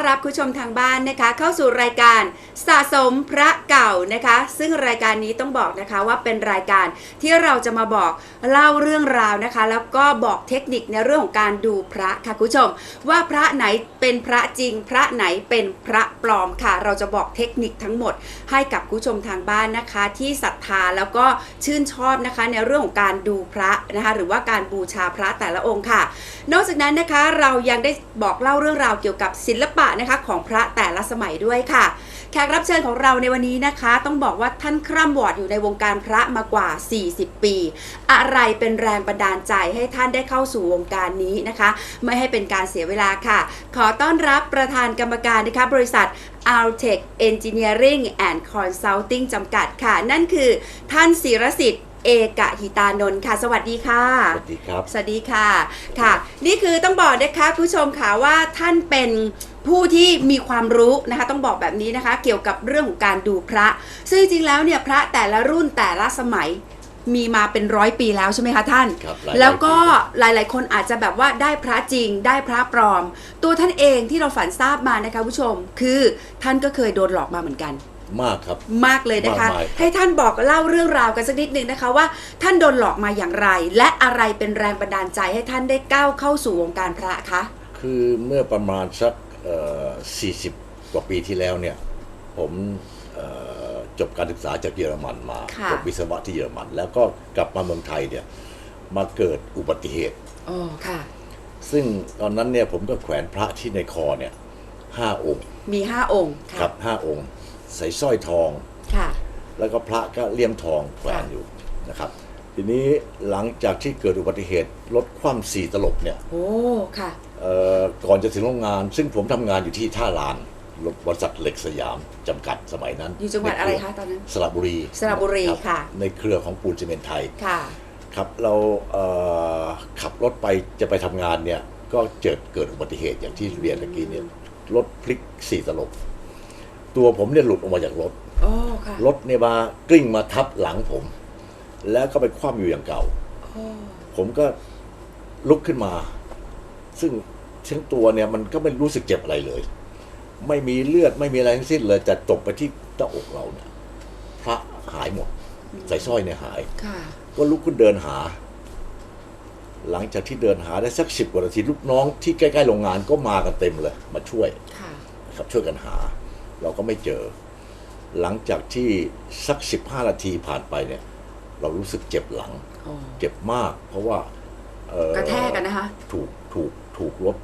อนรับคุณผู้ชมทางบ้านนะคะ เข้าสู่รายการสะสมพระเก่านะคะ ซึ่งรายการนี้ต้องบอกนะคะว่าเป็นรายการที่เราจะมาบอกเล่าเรื่องราวนะคะ แล้วก็บอกเทคนิคในเรื่องของการดูพระค่ะคุณผู้ชม ว่าพระไหนเป็นพระจริง พระไหนเป็นพระปลอมค่ะ เราจะบอกเทคนิคทั้งหมด ให้กับคุณผู้ชมทางบ้านนะคะ ที่ศรัทธาแล้วก็ชื่นชอบนะคะในเรื่องของการดูพระนะคะหรือว่าการบูชาพระแต่ละองค์ค่ะ นอกจากนั้นนะคะเรายังได้บอกเล่าเรื่องราวเกี่ยวกับศิลปะนะคะของพระแต่ละสมัยด้วยค่ะ แขกรับเชิญของเราในวันนี้นะคะ ต้องบอกว่าท่านคร่ำวอดอยู่ในวงการพระมากว่า 40 ปี อะไรเป็นแรงบันดาลใจให้ท่านได้เข้าสู่วงการนี้นะคะ ไม่ให้เป็นการเสียเวลาค่ะ ขอต้อนรับประธานกรรมการนะคะบริษัท Altech Engineering and Consulting จำกัดค่ะ นั่นคือท่านศิรสิทธิ์ เอกหิตานนท์ค่ะ สวัสดีค่ะ สวัสดีครับ สวัสดีค่ะ ค่ะ นี่คือต้องบอกนะคะคุณผู้ชมค่ะว่าท่านเป็นผู้ที่มีความรู้นะคะต้องบอกแบบนี้นะคะ เกี่ยวกับเรื่องของการดูพระ ซึ่งจริงๆแล้วเนี่ยพระแต่ละรุ่นแต่ละสมัยมีมาเป็นร้อยปีแล้วใช่ไหมคะท่านครับหลายแล้วก็ร้อยปีหลายๆ คนอาจจะแบบว่าได้พระจริง ได้พระปลอม ตัวท่านเองที่เราฝันทราบมานะคะคุณผู้ชม คือท่านก็เคยโดนหลอกมาเหมือนกัน มากครับ มากเลยนะคะ มากมายครับ ให้ท่านบอกเล่าเรื่องราวกันสักนิดหนึ่งนะคะว่า ท่านโดนหลอกมาอย่างไร และอะไรเป็นแรงบันดาลใจให้ท่านได้ก้าวเข้าสู่วงการพระคะ คือเมื่อประมาณสักเอ่อ40 กว่าปีที่แล้วเนี่ย ผมเอ่อจบการศึกษาจากเยอรมันมาค่ะ จบวิศวะที่เยอรมัน แล้วก็กลับมาเมืองไทยเนี่ยมาเกิดอุบัติเหตุ อ๋อค่ะ ซึ่งตอนนั้นเนี่ยผมก็แขวนพระที่ในคอเนี่ยห้าองค์มีห้าองค์ค่ะครับห้าองค์ ใส่สร้อยทอง ค่ะ แล้วก็พระก็เลี่ยมทองแขวนอยู่นะครับ ทีนี้หลังจากที่เกิดอุบัติเหตุรถคว่ำสี่ตลบเนี่ยโอ้ ค่ะ เอ่อก่อนจะถึงโรงงาน ซึ่งผมทำงานอยู่ที่ท่าลานบริษัทเหล็กสยามจำกัดสมัยนั้นอยู่จังหวัดในอะเคไรรือคะตอนนั้น สระบุรีสระบุรีรับค่ะ ในเครือของปูนซีเมนต์ไทย ค่ะ ครับเราเอ่อขับรถไปจะไปทำงานเนี่ยก็เกิดเกิดอุบัติเหตุอย่างที่เรียนเมื่อกี้เนี่ยรถพลิกสี่ตลบ ตัวผมเนี่ยหลุดออกมาจากรถโอ้ค่ะรถเนี่ยมากลิ้งมาทับหลังผม แล้วก็ไปคว่ำอยู่อย่างเก่าโอ้ผมผมก็ลุกขึ้นมา ซึ่งทั้งตัวเนี่ยมันก็ไม่รู้สึกเจ็บอะไรเลย ไม่มีเลือดไม่มีอะไรทั้งสิ้นเลยแต่ตกไปที่หน้าอกเราเนี่ยพระหายหมดใส่สร้อยเนี่ยหาย ค่ะ ก็ลุกขึ้นเดินหา หลังจากที่เดินหาได้สักสิบกว่านาทีลูกน้องที่ใกล้ ๆ โรงงานก็มากันเต็มเลย มาช่วยค่ะ นะครับช่วยกันหา เราก็ไม่เจอ หลังจากที่สักสิบห้านาทีผ่านไปเนี่ย เรารู้สึกเจ็บหลังโอ้เจ็บมาก เพราะว่าเอ่อกระแทกกันนะคะ ถูกถูกถูกรถ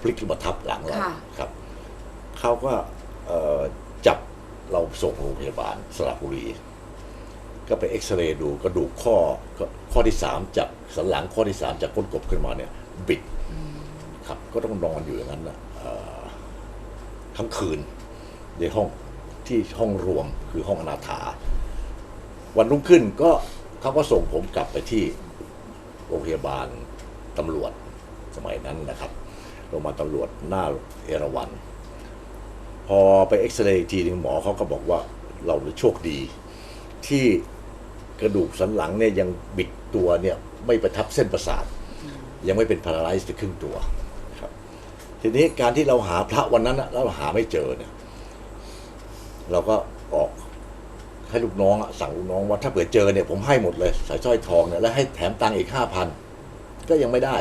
พลิกมาทับหลังเราค่ะครับเขาก็เอ่อจับเราส่งโรงพยาบาลสระบุรี ก็ไปเอ็กซเรย์ดูกระดูกข้อก็ข้อที่สามจากสันหลังข้อที่สามจากก้นกบขึ้นมาเนี่ยบิดครับก็ต้องนอนอยู่อย่างนั้นนะเอ่อทั้งคืน ในห้องที่ห้องรวมคือห้องอนาถา วันรุ่งขึ้นก็เขาก็ส่งผมกลับไปที่โรงพยาบาลตำรวจสมัยนั้นนะครับโรงพยาบาลตำรวจหน้าเอราวัน พอไปเอ็กซเรย์ทีหนึงหมอเขาก็บอกว่าเราโชคดี ที่กระดูกสันหลังเนี่ยยังบิดตัวเนี่ยไม่ไปทับเส้นประสาท ยังไม่เป็นพาราไลซ์ไปครึ่งตัวครับทีนี้การที่เราหาพระวันนั้นแล้วเราหาไม่เจอเนี่ย เราก็ออกให้ลูกน้องสั่งลูกน้องว่าถ้าเผื่อเจอเนี่ยผมให้หมดเลยสายสร้อยทองเนี่ยแล้วให้แถมตังค์อีกห้าพันก็ยังไม่ได้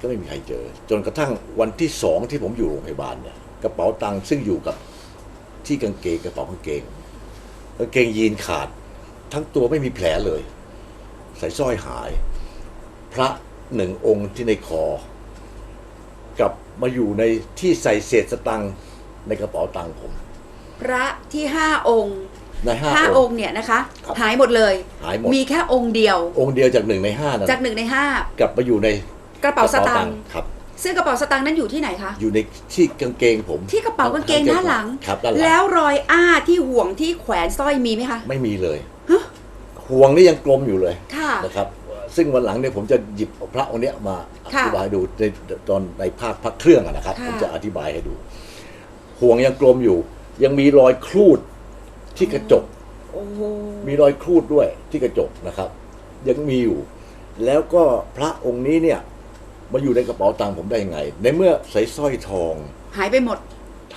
ก็ไม่มีใครเจอ จนกระทั่งวันที่สองที่ผมอยู่โรงพยาบาลเนี่ยกระเป๋าตังค์ซึ่งอยู่กับที่กางเกงกระเป๋ากางเกงกางเกงยีนขาด ทั้งตัวไม่มีแผลเลยใส่สร้อยหาย พระหนึ่งองค์ที่ในคอกลับมาอยู่ในที่ใส่เศษสตังค์ในกระเป๋าตังค์ผม พระที่ห้าองค์ในห้าห้าอองค์ ค์เนี่ยนะคะ ครับ หายหมดเลย หายหมด มีแค่องค์เดียว องค์เดียวจากหนึ่งในห้านั้นจากหนึ่งในห้ากลับมาอยู่ในกระเป๋าสตางค์ครับ ซึ่งกระเป๋าสตางค์นั้นอยู่ที่ไหนคะ อยู่ในที่กางเกงผมที่กระเป๋ากางเกงด้านหลัง ครับด้านหลังแล้วรอยอ้าที่ห่วงที่แขวนสร้อยมีไหมคะ ไม่มีเลยฮะ ห่วงนี่ยังกลมอยู่เลยค่ะ นะครับ ซึ่งวันหลังเนี่ยผมจะหยิบเอาพระองค์เนี้ยมาอค่ะธิบายให้ดูในตอนในภาคพระเครื่องอะนะครับ ค่ะ ผมจะอธิบายให้ดู ห่วงยังกลมอยู่ ยังมีรอยครูดที่กระจก โอ้โหมีรอยครูดด้วยที่กระจกนะครับ ยังมีอยู่ แล้วก็พระองค์นี้เนี่ยมาอยู่ในกระเป๋าตังค์ผมได้ยังไง ในเมื่อใส่สร้อยทองหายไปหมด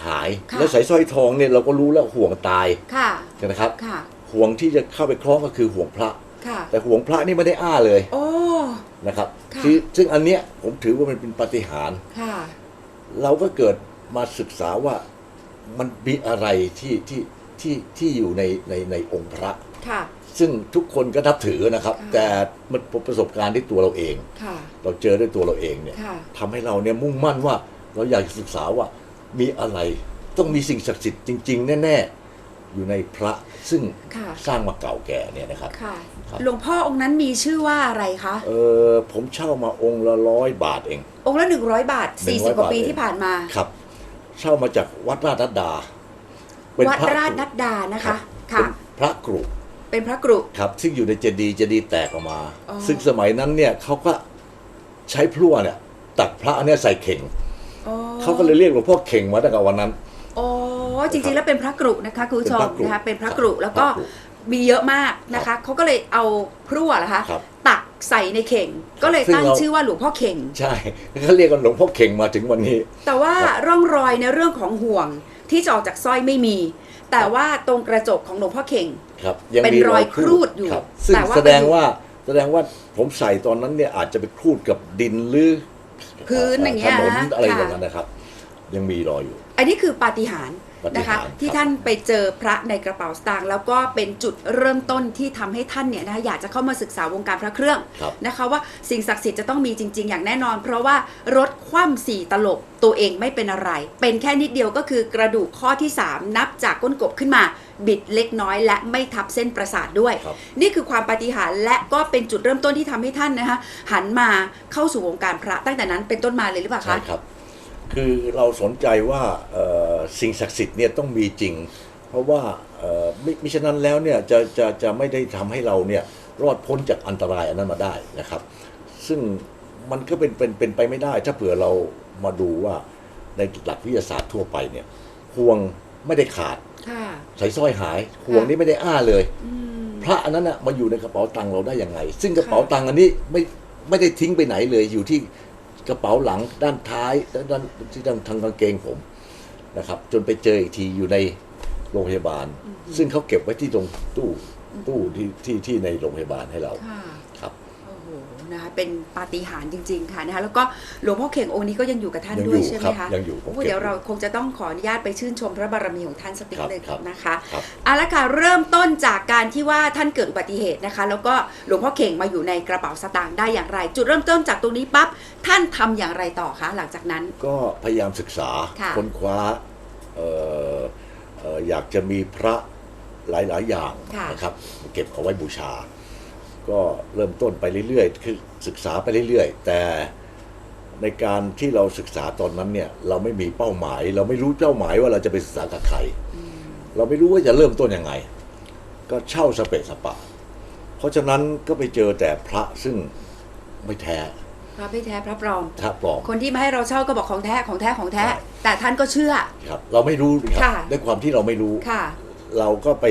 หาย ค่ะ แล้วใส่สร้อยทองเนี่ยเราก็รู้แล้วห่วงตายค่ะใช่ไหมครับ ค่ะห่วงที่จะเข้าไปคล้องก็คือห่วงพระ ค่ะแต่ห่วงพระนี่ไม่ได้อ้าเลยโอ้ นะครับค่ะ ซึ่งซึ่งอันเนี้ยผมถือว่ามันเป็นปาฏิหาริย์ค่ะ เราก็เกิดมาศึกษาว่า มันมีอะไรที่ที่ที่ที่อยู่ในในในองค์พระ ค่ะ ซึ่งทุกคนก็นับถือนะครับ ค่ะ แต่มันประสบการณ์ที่ตัวเราเอง ค่ะ เราเจอด้วยตัวเราเองเนี่ยค่ะ ทำให้เราเนี่ยมุ่งมั่นว่าเราอยากศึกษาว่ามีอะไรต้องมีสิ่งศักดิ์สิทธิ์จริง ๆ แน่ ๆ อยู่ในพระซึ่งค่ะ สร้างมาเก่าแก่เนี่ยนะครับ ค่ะ ครับ หลวงพ่อองค์นั้นมีชื่อว่าอะไรคะ เออผมเช่ามาองค์ละร้อยบาทเอง องค์ละหนึ่งร้อยบาทสี่สิบ100กว่าปีบาทเองที่ผ่านมา ครับ เช่ามาจากวัดราชนัดดาเป็นวัดพระราชกรุนัดดานะรัคะบค่ะเป็นพระกรุเป็นพระกรุครับ ซึ่งอยู่ในเจดีย์เจดีย์แตกออกมาอ๋อซึ่งสมัยนั้นเนี่ยเขาก็ใช้พลั่วเนี่ยตักพระเนี่ยใส่เข่งอ๋อเขาก็เลยเรียกหลวงพ่อเข่งมาตั้งแต่วันนั้นอ๋อจริงๆแล้วเป็นพระกรุนะคะคุณผู้ชมเป็นพระกรุนะคะเป็นพระครับกรุแล้วก็พระกรุมีเยอะมากนะคะเขาก็เลยเอาพรั่วเหรอคะครับตัก ใส่ในเข่ง ก็เลยซึ่งตั้งเราชื่อว่าหลวงพ่อเข่ง ใช่เขาเรียกกันหลวงพ่อเข่งมาถึงวันนี้ แต่ว่าครับร่องรอยในเรื่องของห่วงที่จะออกจากสร้อยไม่มี แต่ว่าตรงกระจกของหลวงพ่อเข่งครับยังเป็นมีรอยครูดอยู่ครับซึ่งแต่ว่าแสดงว่าแสดงว่าผมใส่ตอนนั้นเนี่ยอาจจะไปครูดกับดินหรือพื้นอย่างเงี้ยถนนนะอะไรค่ะอย่างนั้นนะครับ ยังมีรอยอยู่ อันนี้คือปาฏิหาริย์ปาฏิ นะคะหาริย์ที่ครับท่านไปเจอพระในกระเป๋าสตางค์แล้วก็เป็นจุดเริ่มต้นที่ทำให้ท่านเนี่ยนะคะอยากจะเข้ามาศึกษาวงการพระเครื่องครับนะคะว่าสิ่งศักดิ์สิทธิ์จะต้องมีจริง ๆ อย่างแน่นอน เพราะว่ารถคว่ำสี่ตลบตัวเองไม่เป็นอะไร เป็นแค่นิดเดียวก็คือกระดูกข้อที่ 3 นับจากก้นกบขึ้นมา บิดเล็กน้อยและไม่ทับเส้นประสาทด้วยครับนี่คือความปาฏิหาริย์และก็เป็นจุดเริ่มต้นที่ทำให้ท่านนะคะหันมาเข้าสู่วงการพระตั้งแต่นั้นเป็นต้นมาเลยหรือเปล่าใช่คะครับ คือเราสนใจว่าเอ่อสิ่งศักดิ์สิทธิ์เนี่ยต้องมีจริง เพราะว่าเอ่อมิมิฉะนั้นแล้วเนี่ยจะจะจะไม่ได้ทำให้เราเนี่ยรอดพ้นจากอันตรายอันนั้นมาได้นะครับ ซึ่งมันก็เป็นเป็นเป็นไปไม่ได้ ถ้าเผื่อเรามาดูว่าในหลักวิทยาศาสตร์ทั่วไปเนี่ยห่วงไม่ได้ขาดค่ะใส่สร้อยหายห่วงนี้ไม่ได้อ้าเลยอืมพระอันนั้นน่ะมาอยู่ในกระเป๋าตังค์เราได้ยังไง ซึ่งกระเป๋าตังค์อันนี้ไม่ไม่ได้ทิ้งไปไหนเลยอยู่ที่ กระเป๋าหลังด้านท้ายด้านด้านที่ทางทางกางเกงผมนะครับ จนไปเจออีกทีอยู่ในโรงพยาบาล ซึ่งเขาเก็บไว้ที่ตรงตู้ตู้ที่ที่ที่ในโรงพยาบาลให้เรา นะคะเป็นปาฏิหาริย์จริง ๆ ค่ะนะคะแล้วก็หลวงพ่อเข่งองค์นี้ก็ยังอยู่กับท่านยังด้วยอยู่ใช่ไหมครัคะบยังอยู่ผมโอ้เก็บเดี๋ยวเราคงจะต้องขออนุญาตไปชื่นชมพระบารมีของท่านสักนิดครับหนึงครับนะคะครับก็พยายามศึกษาค่ะค้นคว้าเอ่อเอ่ออยากจะมีพระหลายๆ อย่างค่ะนะครับ เก็บเอาไว้บูชา ก็เริ่มต้นไปเรื่อยๆ คือศึกษาไปเรื่อยๆ แต่ในการที่เราศึกษาตอนนั้นเนี่ย เราไม่มีเป้าหมาย เราไม่รู้เป้าหมายว่าเราจะไปศึกษากับใคร เราไม่รู้ว่าจะเริ่มต้นยังไง ก็เช่าสเปะสปะ เพราะฉะนั้นก็ไปเจอแต่พระซึ่งไม่แท้พระไม่แท้พระปลอมพระปลอมคนที่มาให้เราเช่าก็บอกของแท้ของแท้ของแท้ใช่แต่ท่านก็เชื่อ ครับ เราไม่รู้ครับค่ะด้วยความที่เราไม่รู้ค่ะเราก็ไป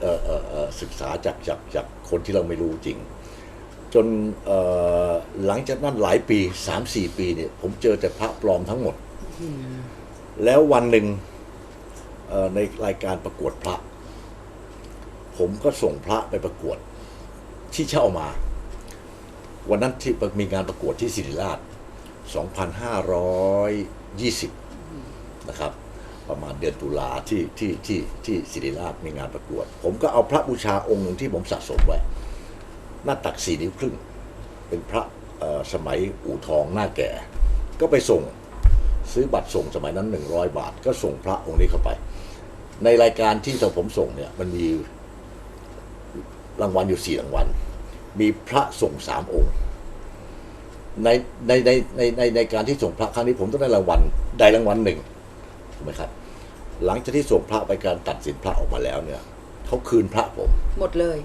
เอ่อเอ่อเอ่อศึกษาจากจากจากคนที่เราไม่รู้จริง จนเอ่อหลังจากนั้นหลายปีสามสี่ปีเนี่ยผมเจอแต่พระปลอมทั้งหมด แล้ววันหนึ่งเอ่อในรายการประกวดพระ ผมก็ส่งพระไปประกวดที่เช่ามา วันนั้นที่มีงานประกวดที่ศิริราช 2520 นะครับ ประมาณเดือนตุลาที่ที่ที่ที่ศิริราชมีงานประกวด ผมก็เอาพระบูชาองค์หนึ่งที่ผมสะสมไว้หน้าตักสี่นิ้วครึ่ง เป็นพระสมัยอู่ทองหน้าแก่ ก็ไปส่งซื้อบัตรส่งสมัยนั้นหนึ่งร้อยบาท ก็ส่งพระองค์นี้เข้าไป ในรายการที่ผมส่งเนี่ยมันมีรางวัลอยู่สี่รางวัล มีพระส่งสามองค์ ในในในในในในการที่ส่งพระครั้งนี้ผมต้องได้รางวัลได้รางวัลหนึ่งถูกไหมครับ หลังจากที่ส่งพระไปการตัดสินพระออกมาแล้วเนี่ยเขาคืนพระผม หมดเลย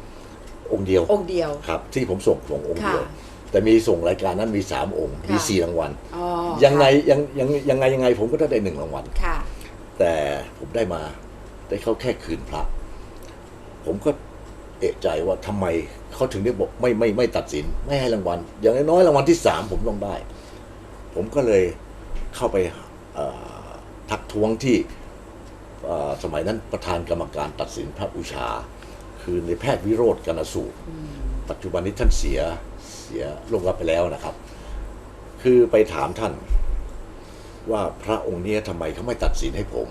องค์เดียวองค์เดียว ครับ ที่ผมส่งส่งองค์เดียว ค่ะแต่มีส่งรายการนั้นมีสามองค์ มีค่ะ สี่รางวัลอ๋อยังไงยังยังยังไงยังไงผมก็ได้หนึ่งรางวัล ค่ะ แต่ผมได้มาได้เขาแค่คืนพระ ผมก็เอะใจว่าทำไมเขาถึงได้บอกไม่ไม่ไม่ตัดสิน ไม่ให้รางวัล อย่างน้อยๆรางวัลที่สามผมต้องได้ ผมก็เลยเข้าไปเอ่อทักท้วงที่เอ่อ สมัยนั้นประธานกรรมการตัดสินพระอุชา คือในแพทย์วิโรธกนสูตรปัจจุบันนี้ท่านเสียเสียลงรับไปแล้วนะครับ คือไปถามท่านว่าพระองค์เนี้ยทำไมเขาไม่ตัดสินให้ผม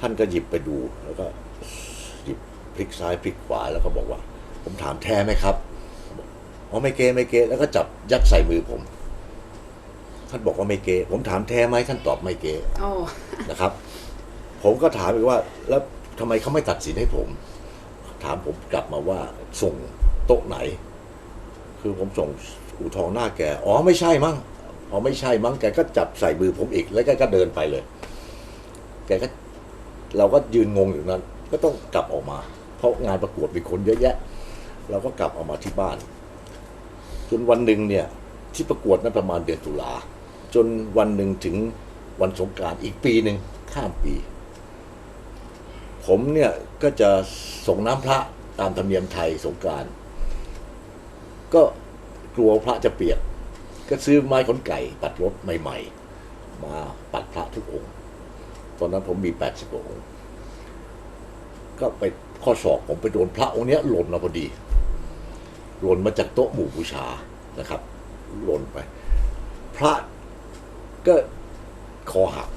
ท่านก็หยิบไปดูแล้วก็หยิบพลิกซ้ายพลิกขวาแล้วก็บอกว่า ผมถามแท้ไหมครับบอกอ๋อไม่เกไม่เกแล้วก็จับยัดใส่มือผม ท่านบอกว่าไม่เกผมถามแท้ไหมท่านตอบไม่เกโอ้นะครับ ผมก็ถามอีกว่า แล้วทำไมเขาไม่ตัดสินให้ผม ถามผมกลับมาว่าส่งโต๊ะไหน คือผมส่งอู่ทองหน้าแก อ๋อไม่ใช่มั้งอ๋อไม่ใช่มั้งแกก็จับใส่มือผมอีก แล้วแกก็เดินไปเลย แกก็เราก็ยืนงงอยู่นั้น ก็ต้องกลับออกมา เพราะงานประกวดมีคนเยอะแยะ เราก็กลับออกมาที่บ้าน จนวันหนึ่งเนี่ยที่ประกวดนั้นประมาณเดือนตุลาจนวันหนึ่งถึงวันสงการอีกปีหนึ่งข้ามปี ผมเนี่ยก็จะส่งน้ำพระตามธรรมเนียมไทยสงการ ก็กลัวพระจะเปียก ก็ซื้อไม้ขนไก่ปัดรถใหม่ๆ มาปัดพระทุกองค์ ตอนนั้นผมมีแปดสิบองค์ ก็ไปข้อศอกผมไปโดนพระองค์เนี้ยหล่นมาพอดี หล่นมาจากโต๊ะหมู่บูชานะครับ หล่นไป พระก็คอหัก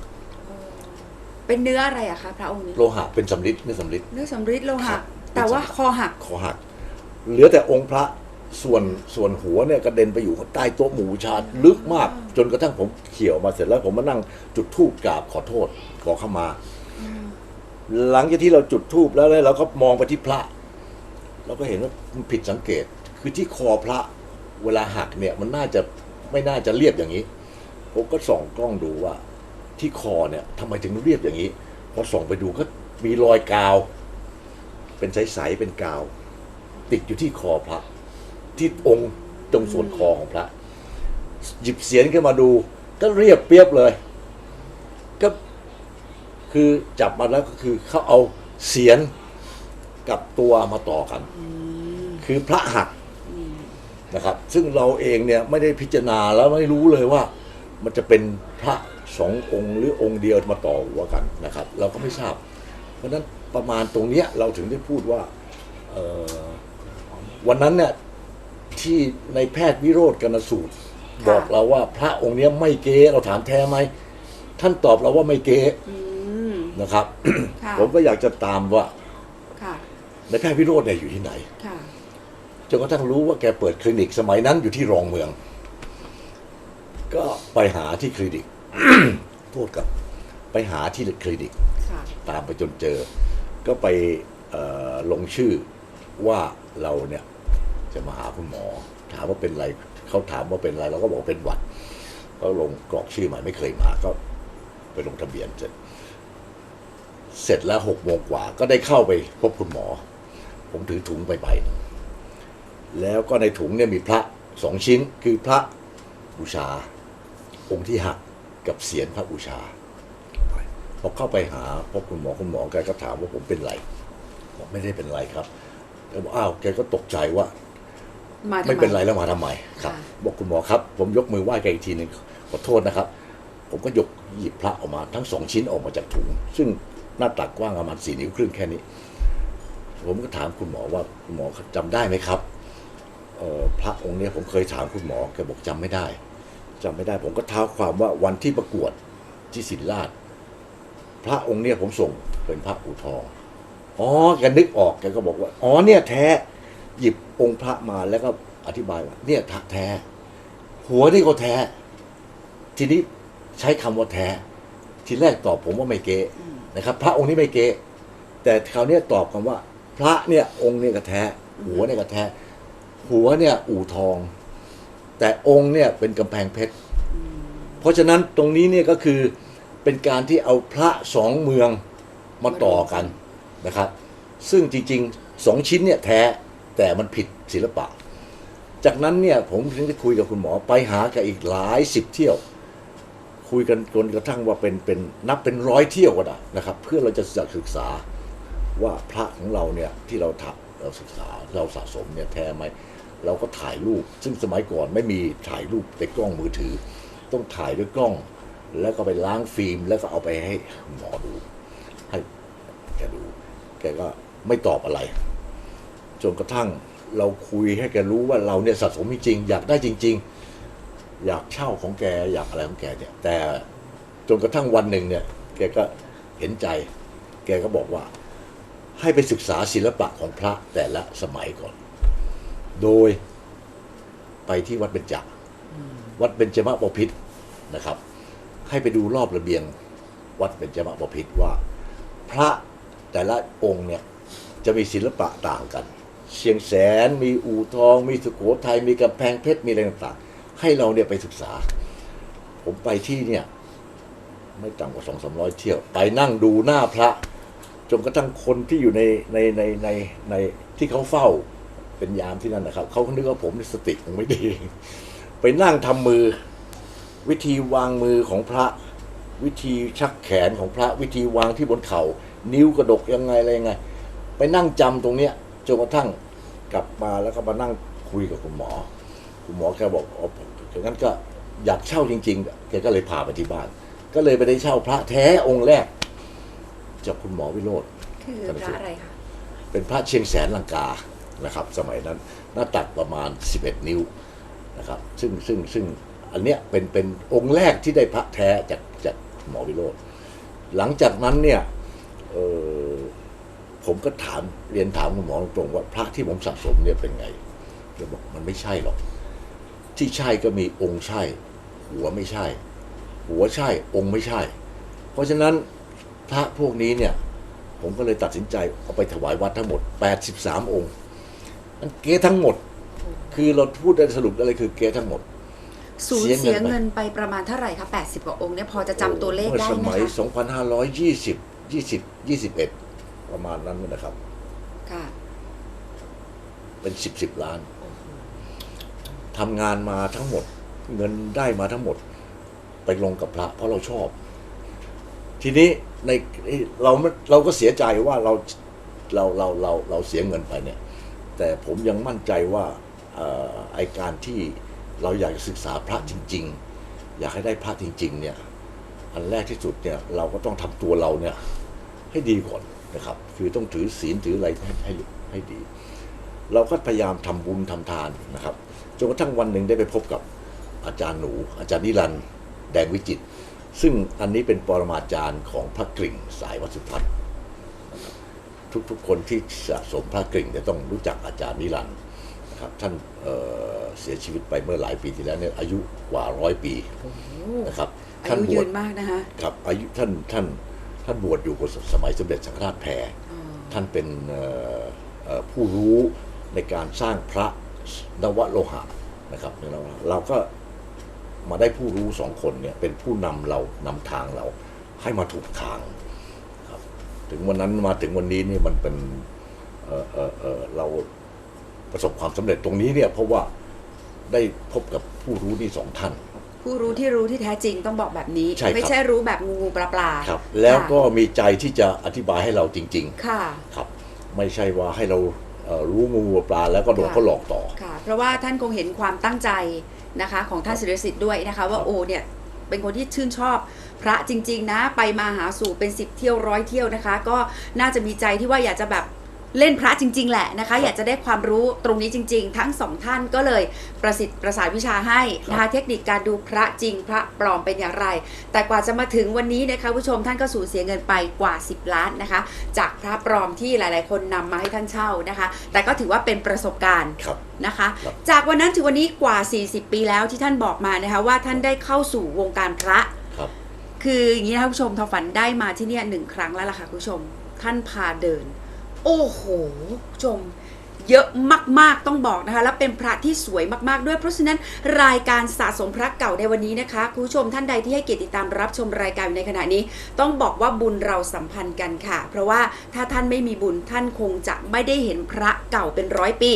เป็นเนื้ออะไรอะคะพระองค์นี้โลหะเป็นสำลิดไม่สำลิด เนื้อสำริดโลครัหะบ แต่ว่าคอหักคอหัก เหลือแต่องค์พระส่วนส่วนหัวเนี่ยกระเด็นไปอยู่ใต้โต๊ะหมู่บูชาลึกมาก จนกระทั่งผมเขี่ยวมาเสร็จแล้วผมมานั่งจุดธูปกราบขอโทษขอเข้ามา หลังจากที่เราจุดธูปแล้วเนี่ยเราก็มองไปที่พระ เราก็เห็นว่ามันผิดสังเกต คือที่คอพระเวลาหักเนี่ย มันน่าจะไม่น่าจะเรียบอย่างนี้ ผมก็ส่องกล้องดูว่า ที่คอเนี่ยทำไมถึงเรียบอย่างนี้พอส่องไปดูก็มีรอยกาว เป็นใสๆเป็นกาว ติดอยู่ที่คอพระ ที่องค์ตรงส่วนคอของพระ หยิบเสียนขึ้นมาดู ก็เรียบเปรียบเลย ก็คือจับมาแล้วก็คือเขาเอาเสียนกับตัวมาต่อกัน คือพระหักนะครับ ซึ่งเราเองเนี่ยไม่ได้พิจารณาแล้วไม่รู้เลยว่า มันจะเป็นพระ สององค์หรือองค์เดียวมาต่อหัวกันนะครับ เราก็ไม่ทราบ เพราะฉะนั้นประมาณตรงเนี้ยเราถึงได้พูดว่าเอ่อวันนั้นเนี่ยที่ในแพทย์วิโรธกนสูตรค่ะบอกเราว่าพระองค์เนี้ยไม่เก๊เราถามแท้ไหมท่านตอบเราว่าไม่เก๊อืมนะครับค่ะผมก็อยากจะตามว่าค่ะในแพทย์วิโรธเนี่ยอยู่ที่ไหนค่ะจนกระทั่งรู้ว่าแกเปิดคลินิกสมัยนั้นอยู่ที่รองเมือง ก็ไปหาที่คลินิก โทษกับไปหาที่คลินิกค่ะตามไปจนเจอ ก็ไปเอ่อลงชื่อว่าเราเนี่ยจะมาหาคุณหมอ ถามว่าเป็นอะไรเขาถามว่าเป็นอะไรเราก็บอกเป็นหวัด ก็ลงกรอกชื่อใหม่ไม่เคยมาก็ไปลงทะเบียนเสร็จ เสร็จแล้วหกโมงกว่า ก็ได้เข้าไปพบคุณหมอ ผมถือถุงไปใบหนึ่งแล้วก็ในถุงเนี่ยมีพระสองชิ้น คือพระบูชาองค์ที่หัก กับเสียนพระบูชาพอเข้าไปหาพบคุณหมอคุณหมอแกก็ถามว่าผมเป็นไรบอกไม่ได้เป็นไรครับแกบอกอ้าวแกก็ตกใจว่ามาทำไม่เป็นไรแล้วมาทำไมครับค่ะบอกคุณหมอครับ ผมยกมือไหว้แกอีกทีหนึ่งขอโทษนะครับ ผมก็ยกหยิบพระออกมาทั้งสองชิ้นออกมาจากถุง ซึ่งหน้าตักกว้างประมาณสี่นิ้วครึ่งแค่นี้ ผมก็ถามคุณหมอว่าคุณหมอจำได้ไหมครับเอ่อพระองค์เนี้ยผมเคยถามคุณหมอแกบอกจำไม่ได้ จำไม่ได้ผมก็เท้าความว่าวันที่ประกวดที่ศิริราช พระองค์เนี่ยผมส่งเป็นพระอู่ทองอ๋อแกนึกออกแกก็บอกว่า อ๋อเนี่ยแท้ หยิบองค์พระมาแล้วก็อธิบายว่า เนี่ยแท้ หัวนี่ก็แท้ ทีนี้ใช้คำว่าแท้ ทีแรกตอบผมว่าไม่เก๊นะครับ พระองค์นี้ไม่เก๊แต่คราวนี้ตอบคำว่า พระเนี่ยองค์เนี่ยก็แท้ หัวเนี่ยก็แท้ หัวเนี่ยอู่ทอง แต่องค์เนี่ยเป็นกำแพงเพชร เพราะฉะนั้นตรงนี้เนี่ยก็คือเป็นการที่เอาพระสองเมืองมาต่อกันนะครับ ซึ่งจริงๆสองชิ้นเนี่ยแท้แต่มันผิดศิลปะ จากนั้นเนี่ยผมถึงได้คุยกับคุณหมอไปหาแกอีกหลายสิบเที่ยว คุยกันจนกระทั่งว่าเป็นเป็นนับเป็นร้อยเที่ยวก็ได้นะครับ เพื่อเราจะศึกษาว่าพระของเราเนี่ยที่เราถัก เราศึกษาเราสะสมเนี่ยแท้ไหมเราก็ถ่ายรูป ซึ่งสมัยก่อนไม่มีถ่ายรูปในกล้องมือถือ ต้องถ่ายด้วยกล้อง แล้วก็ไปล้างฟิล์ม แล้วก็เอาไปให้หมอดู ให้แกดู แกก็ไม่ตอบอะไรจนกระทั่งเราคุยให้แกรู้ว่าเราเนี่ยสะสมจริงอยากได้จริง ๆ อยากเช่าของแกอยากอะไรของแกเนี่ย แต่จนกระทั่งวันหนึ่งเนี่ย แกก็เห็นใจ แกก็บอกว่า ให้ไปศึกษาศิลปะของพระแต่ละสมัยก่อน โดยไปที่วัดเบญจวัดเบญจมบพิตรนะครับ ให้ไปดูรอบระเบียงวัดเบญจมบพิตรว่า พระแต่ละองค์เนี่ยจะมีศิลปะต่างกัน เชียงแสนมีอู่ทอง มีสุโขทัยมีกำแพงเพชรมีอะไรต่างๆ ให้เราเนี่ยไปศึกษา ผมไปที่เนี่ย ไม่ต่ำกว่าสองสามร้อยเที่ยว ไปนั่งดูหน้าพระ จนกระทั่งคนที่อยู่ในในในในในที่เขาเฝ้าเป็นยามที่นั่นนะครับเขาก็นึกว่าผมนี่สติคงไม่ดี ไปนั่งทำมือ วิธีวางมือของพระ วิธีชักแขนของพระวิธีวางที่บนเขา่านิ้วกระดกยังไงอะไรยังไง ไปนั่งจำตรงเนี้ยจนกระทั่งกลับมาแล้วก็มานั่งคุยกับคุณหมอ คุณหมอแกบอกอ๋ออย่างนั้นก็อยากเช่าจริงๆแกก็เลยพาไปที่บ้าน ก็เลยไปได้เช่าพระแท้องค์แรก จากคุณหมอวิโรธคือพระอะไรคะเป็นพระเชียงแสนลังกานะครับ สมัยนั้นหน้าตักประมาณ 11 นิ้วนะครับ ซึ่งซึ่งซึ่งอันเนี้ยเป็นเป็นองค์แรกที่ได้พระแท้จากจากหมอวิโรธหลังจากนั้นเนี่ยเอ่อผมก็ถามเรียนถามคุณหมอตรงๆว่าพระที่ผมสะสมเนี่ยเป็นไงแกบอกมันไม่ใช่หรอก ที่ใช่ก็มีองค์ใช่ หัวไม่ใช่ หัวใช่ องค์ไม่ใช่ เพราะฉะนั้น พระพวกนี้เนี่ย ผมก็เลยตัดสินใจเอาไปถวายวัดทั้งหมด 83 องค์มันเก๊ทั้งหมด คือเราพูดได้สรุปได้เลยคือเก๊ทั้งหมด สูญเสียเสียเงินไปเงินไปประมาณเท่าไหร่คะ80 กว่าองค์เนี่ยพอจะจำตัวเลขได้มื่อไหสมมัยคะ2520 20 21 ประมาณนั้นนะครับ ค่ะเป็น 10 10 ล้าน ทำงานมาทั้งหมด เงินได้มาทั้งหมด ไปลงกับพระเพราะเราชอบ ทีนี้ในเราเราก็เสียใจว่าเราเราเราเราเราเสียเงินไปเนี่ย แต่ผมยังมั่นใจว่าอไอการที่เราอยากจะศึกษาพระจริง ๆ อยากให้ได้พระจริง ๆ เนี่ย อันแรกที่สุดเนี่ยเราก็ต้องทำตัวเราเนี่ยให้ดีก่อนนะครับ คือต้องถือศีลถืออะไรให้ให้ให้ดี เราก็พยายามทำบุญทำทานนะครับจนกระทั่งวันหนึ่งได้ไปพบกับอาจารย์หนู อาจารย์นิรันดร์แดงวิจิตร ซึ่งอันนี้เป็นปรมาจารย์ของพระกริ่งสายวัดสุทัศน์นะครับทุกๆคนที่สะสมพระกริ่งจะต้องรู้จักอาจารย์นิรันดร์นะครับท่านเอ่อเสียชีวิตไปเมื่อหลายปีที่แล้วเนี่ยอายุกว่าร้อยปีนะครับอาท่านยุบยืวชนมากนะคะครับอายุท่านท่านท่านบวชอยู่กับสมัยสมเด็จสังฆราชแพรอ๋อท่านเป็นเอ่อเอ่อผู้รู้ในการสร้างพระนวโลหะนะครับเราเราก็ มาได้ผู้รู้สองคนเนี่ยเป็นผู้นำเรานำทางเราให้มาถูกทางครับถึงวันนั้นมาถึงวันนี้นี่มันเป็นเอ่อเอ่อเอ่อเราประสบความสำเร็จตรงนี้เนี่ยเพราะว่าได้พบกับผู้รู้นี่สองท่าน ผู้รู้ที่รู้ที่แท้จริงต้องบอกแบบนี้ใช่ครับไม่ใช่รู้แบบงูงูปลาปลาครับ แล้วก็มีใจที่จะอธิบายให้เราจริง ๆ ค่ะครับไม่ใช่ว่าให้เราเอ่อรู้งูปลาแล้วก็โดนค่ะเขาหลอกต่อค่ะเพราะว่าท่านคงเห็นความตั้งใจ นะคะของท่านศิริสิทธิ์ด้วยนะคะ ว่าครับโอเนี่ยเป็นคนที่ชื่นชอบพระจริง ๆ นะ ไปมาหาสู่เป็นสิบเที่ยวร้อยเที่ยวนะคะ ก็น่าจะมีใจที่ว่าอยากจะแบบ เล่นพระจริง ๆ แหละนะคะ อยากจะได้ความรู้ตรงนี้จริง ๆ ทั้งสองท่านก็เลยประสิทธิ์ประสานวิชาให้นะคะเทคนิคการดูพระจริง พระปลอมเป็นอย่างไร แต่กว่าจะมาถึงวันนี้นะคะผู้ชมท่านก็สูญเสียเงินไปกว่า 10 ล้านนะคะ จากพระปลอมที่หลาย ๆ คนนำมาให้ท่านเช่านะคะ แต่ก็ถือว่าเป็นประสบการณ์ครับนะคะครับจากวันนั้นถึงวันนี้กว่า 40 ปีแล้วที่ท่านบอกมานะคะว่าท่านได้เข้าสู่วงการพระครับคืออย่างนี้นะคะคุณผู้ชมทอฝันได้มาที่เนี่ยหนึ่งครั้งแล้วล่ะค่ะคุณผู้ชม ท่านพาเดิน โอ้โหคุณผู้ชม เยอะมากๆต้องบอกนะคะ และเป็นพระที่สวยมากๆด้วย เพราะฉะนั้นรายการสะสมพระเก่าในวันนี้นะคะคุณผู้ชมท่านใดที่ให้เกียรติติดตามรับชมรายการอยู่ในขณะนี้ ต้องบอกว่าบุญเราสัมพันธ์กันค่ะ เพราะว่าถ้าท่านไม่มีบุญท่านคงจะไม่ได้เห็นพระเก่าเป็นร้อยปี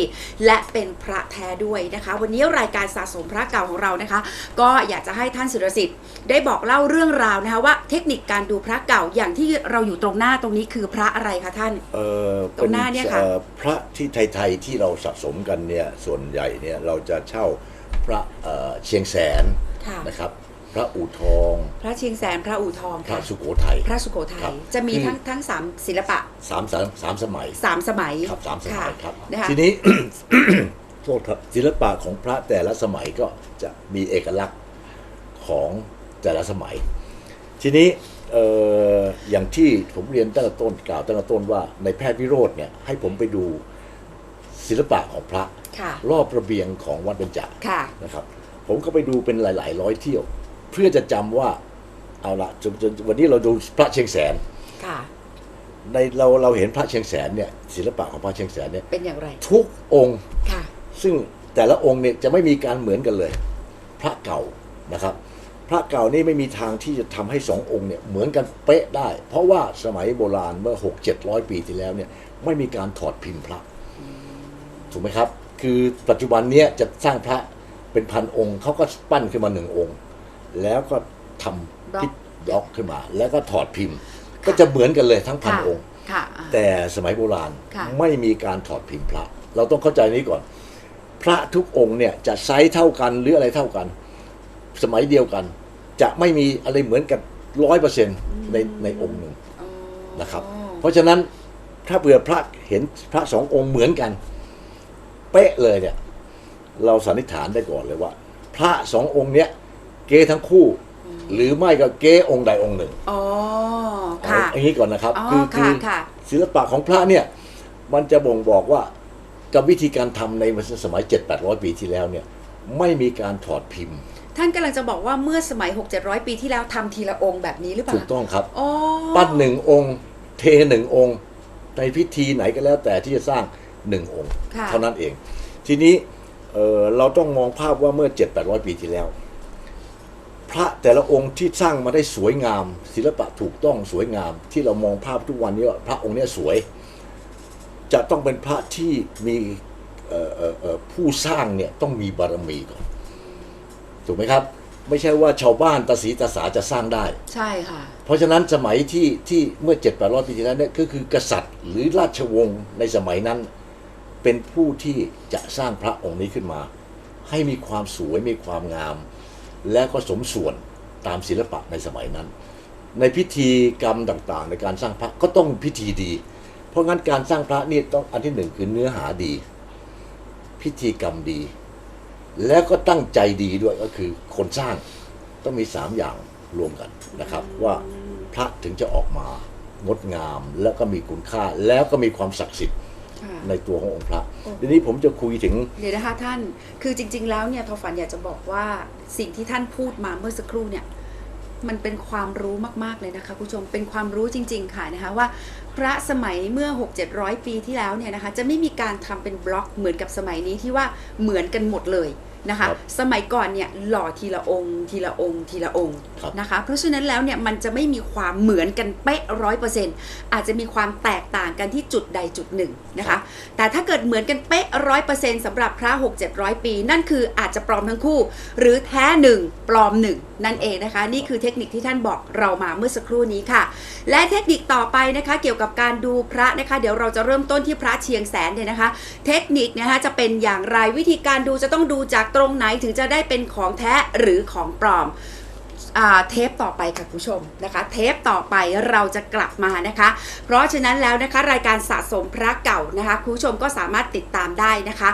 และเป็นพระแท้ด้วยนะคะ วันนี้รายการสะสมพระเก่าของเรานะคะ ก็อยากจะให้ท่านสุรสิทธิ์ได้บอกเล่าเรื่องราวนะคะว่าเทคนิคการดูพระเก่าอย่างที่เราอยู่ตรงหน้าตรงนี้คือพระอะไรคะท่านเอ่อตรงหน้าเนี่ยค่ะอ่อพระที่ไทยๆที่เราสะสมกันเนี่ยส่วนใหญ่เนี่ยเราจะเช่าพระเอ่อเชียงแสนค่ะ นะครับ พระอู่ทอง พระเชียงแสนพระอู่ทองพระค่ะ สุโขทัย พระสุโขทัครัยบจะมีคือทั้งทั้งสามศิลปะสามสามสามสมัย สามสมัยครับสามสมัยครับ นะคะ ทีนี้ โทษครับศิลปะของพระแต่ละสมัยก็จะมีเอกลักษณ์ของแต่ละสมัย ทีนี้เอ่ออย่างที่ผมเรียนตั้งแต่ต้นกล่าวตั้งแต่ต้นว่าในแพทย์วิโรธเนี่ยให้ผมไปดู ศิลปะของพระค่ะรอบระเบียงของวัดเบญจค่ะนะครับ ผมก็ไปดูเป็นหลาย ๆ ร้อยเที่ยว เพื่อจะจำว่าเอาละจนจนวันนี้เราดูพระเชียงแสนค่ะ ในเราเราเห็นพระเชียงแสนเนี่ยศิลปะของพระเชียงแสนเนี่ยเป็นอย่างไร ทุกองค์ ค่ะ ซึ่งแต่ละองค์เนี่ยจะไม่มีการเหมือนกันเลย พระเก่านะครับ พระเก่านี่ไม่มีทางที่จะทำให้สององค์เนี่ยเหมือนกันเป๊ะได้ เพราะว่าสมัยโบราณเมื่อหกเจ็ดร้อยปีที่แล้วเนี่ยไม่มีการถอดพิมพ์พระ ถูกไหมครับ คือปัจจุบันเนี้ยจะสร้างพระเป็นพันองค์เขาก็ปั้นขึ้นมาหนึ่งองค์ แล้วก็ทำบล็อกพิบล็อกขึ้นมา แล้วก็ถอดพิมพ์ ก็จะเหมือนกันเลยทั้งพันค่ะองค์ค่ะอ่าแต่สมัยโบราณค่ะไม่มีการถอดพิมพ์พระ เราต้องเข้าใจนี้ก่อน พระทุกองค์เนี่ยจะไซส์เท่ากันหรืออะไรเท่ากัน สมัยเดียวกัน จะไม่มีอะไรเหมือนกันร้อยเปอร์เซ็นต์ในในองค์หนึ่งอ๋อนะครับ เพราะฉะนั้นถ้าเผื่อพระเห็นพระสององค์เหมือนกัน เป๊ะเลยเนี่ย เราสันนิษฐานได้ก่อนเลยว่า พระสององค์เนี้ยเกทั้งคู่ หรือไม่ก็เกองค์ใดองค์หนึ่งอ๋อค่ะเอาอย่างนี้ก่อนนะครับอ๋อคือค่ะคือค่ะศิลปะของพระเนี่ย มันจะบ่งบอกว่ากับวิธีการทำในสมัย 7 8 0 0 ปีที่แล้วเนี่ย ไม่มีการถอดพิมพ์ ท่านกำลังจะบอกว่าเมื่อสมัย 6 700 ปีที่แล้วทำทีละองค์แบบนี้หรือเปล่าถูกต้องครับอ๋อปั้นหนึ่งองค์ เทหนึ่งองค์ ในพิธีไหนก็แล้วแต่ที่จะสร้าง หนึ่งองค์ ค่ะ เท่านั้นเอง ทีนี้เอ่อเราต้องมองภาพว่าเมื่อ7 8 0 0ปีที่แล้ว พระแต่ละองค์ที่สร้างมาได้สวยงาม ศิลปะถูกต้องสวยงาม ที่เรามองภาพทุกวันนี้ว่าพระองค์เนี้สวย จะต้องเป็นพระที่มีเอ่อเอ่อเอ่อผู้สร้างเนี่ยต้องมีบารมีก่อนถูกไหมครับ ไม่ใช่ว่าชาวบ้านตาสีตาสาจะสร้างได้ ใช่ค่ะ เพราะฉะนั้นสมัยที่ที่เมื่อเจ็ดแปดร้อยปีที่แล้วเนี่ยก็คือกษัตริย์หรือราชวงศ์ในสมัยนั้น เป็นผู้ที่จะสร้างพระองค์นี้ขึ้นมา ให้มีความสวยมีความงาม และก็สมส่วนตามศิลปะในสมัยนั้น ในพิธีกรรมต่างๆ ในการสร้างพระก็ต้องพิธีดี เพราะงั้นการสร้างพระนี่ต้องอันที่หนึ่งคือเนื้อหาดี พิธีกรรมดี แล้วก็ตั้งใจดีด้วยก็คือคนสร้างต้องมีสามอย่างรวมกันนะครับ ว่าพระถึงจะออกมางดงามแล้วก็มีคุณค่าแล้วก็มีความศักดิ์สิทธิ์ ในตัวขององค์พระโอ้ทีนี้ผมจะคุยถึงเดี๋ยวนะคะท่านคือจริง ๆ แล้วเนี่ยทอฝันอยากจะบอกว่าสิ่งที่ท่านพูดมาเมื่อสักครู่เนี่ยมันเป็นความรู้มากๆเลยนะคะคุณผู้ชมเป็นความรู้จริง ๆ ค่ะนะคะว่า พระสมัยเมื่อ 6 7 0 0 ปีที่แล้วเนี่ยนะคะจะไม่มีการทำเป็นบล็อกเหมือนกับสมัยนี้ที่ว่าเหมือนกันหมดเลย นะคะครับสมัยก่อนเนี่ยหล่อทีละองค์ ทีละองค์ ทีละองค์ครับนะคะ เพราะฉะนั้นแล้วเนี่ยมันจะไม่มีความเหมือนกันเป๊ะร้อยเปอร์เซ็นต์อาจจะมีความแตกต่างกันที่จุดใดจุดหนึ่งนะคะ แต่ถ้าเกิดเหมือนกันเป๊ะร้อยเปอร์เซ็นต์สำหรับพระ6 7 0 0ปี นั่นคืออาจจะปลอมทั้งคู่ หรือแท้หนึ่งปลอมหนึ่ง นั่นเองนะคะ นี่คือเทคนิคที่ท่านบอกเรามาเมื่อสักครู่นี้ค่ะ และเทคนิคต่อไปนะคะ เกี่ยวกับการดูพระนะคะ เดี๋ยวเราจะเริ่มต้นที่พระเชียงแสนเนี่ยนะคะ เทคนิคนะคะจะเป็นอย่างไรวิธีการดูจะต้องดูจากตรงไหนถึงจะได้เป็นของแท้หรือของปลอมเทปต่อไปค่ะคุณผู้ชมนะคะ เทปต่อไปเราจะกลับมานะคะ เพราะฉะนั้นแล้วนะคะรายการสะสมพระเก่านะคะคุณผู้ชมก็สามารถติดตามได้นะคะ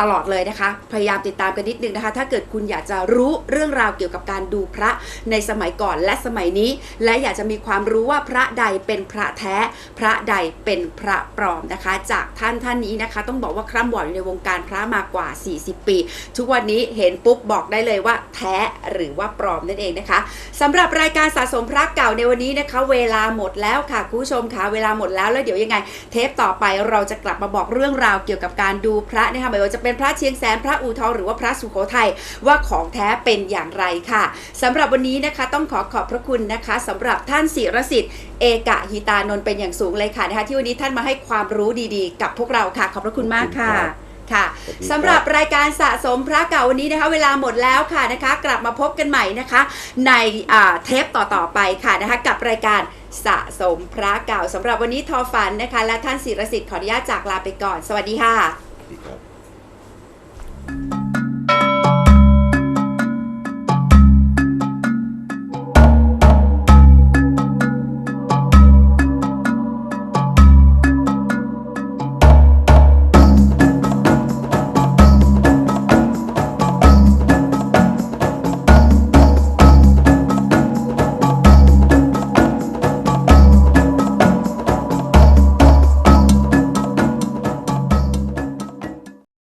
ตลอดเลยนะคะ พยายามติดตามกันนิดนึงนะคะ ถ้าเกิดคุณอยากจะรู้เรื่องราวเกี่ยวกับการดูพระในสมัยก่อนและสมัยนี้ และอยากจะมีความรู้ว่าพระใดเป็นพระแท้ พระใดเป็นพระปลอมนะคะ จากท่านท่านนี้นะคะ ต้องบอกว่าคร่ำวอดอยู่ในวงการพระมากว่า 40 ปี ทุกวันนี้เห็นปุ๊บบอกได้เลยว่าแท้หรือว่าปลอมนั่นเองนะคะสำหรับรายการสะสมพระเก่าในวันนี้นะคะ เวลาหมดแล้วค่ะคุณผู้ชมค่ะเวลาหมดแล้วแล้วเดี๋ยวยังไง เทปต่อไปเราจะกลับมาบอกเรื่องราวเกี่ยวกับการดูพระนะคะไม่ว่าจะเป็นพระเชียงแสนพระอู่ทองหรือว่าพระสุโขทัยว่าของแท้เป็นอย่างไรค่ะสำหรับวันนี้นะคะต้องขอขอบพระคุณนะคะสำหรับท่านศิรสิทธิ์เอกะหิตานนท์เป็นอย่างสูงเลยค่ะนะคะที่วันนี้ท่านมาให้ความรู้ดีๆ กับพวกเราค่ะ ขอบพระคุณมากค่ะขอบคุณครับค่ะสวัสดีครับสำหรับรายการสะสมพระเก่าวันนี้นะคะ เวลาหมดแล้วค่ะนะคะ กลับมาพบกันใหม่นะคะ ในอ่าเทปต่อๆไปค่ะนะคะ กับรายการสะสมพระเก่าสำหรับวันนี้ทอฝันนะคะ และท่านศิรสิทธิ์ขออนุญาตจากลาไปก่อน สวัสดีค่ะดีครับ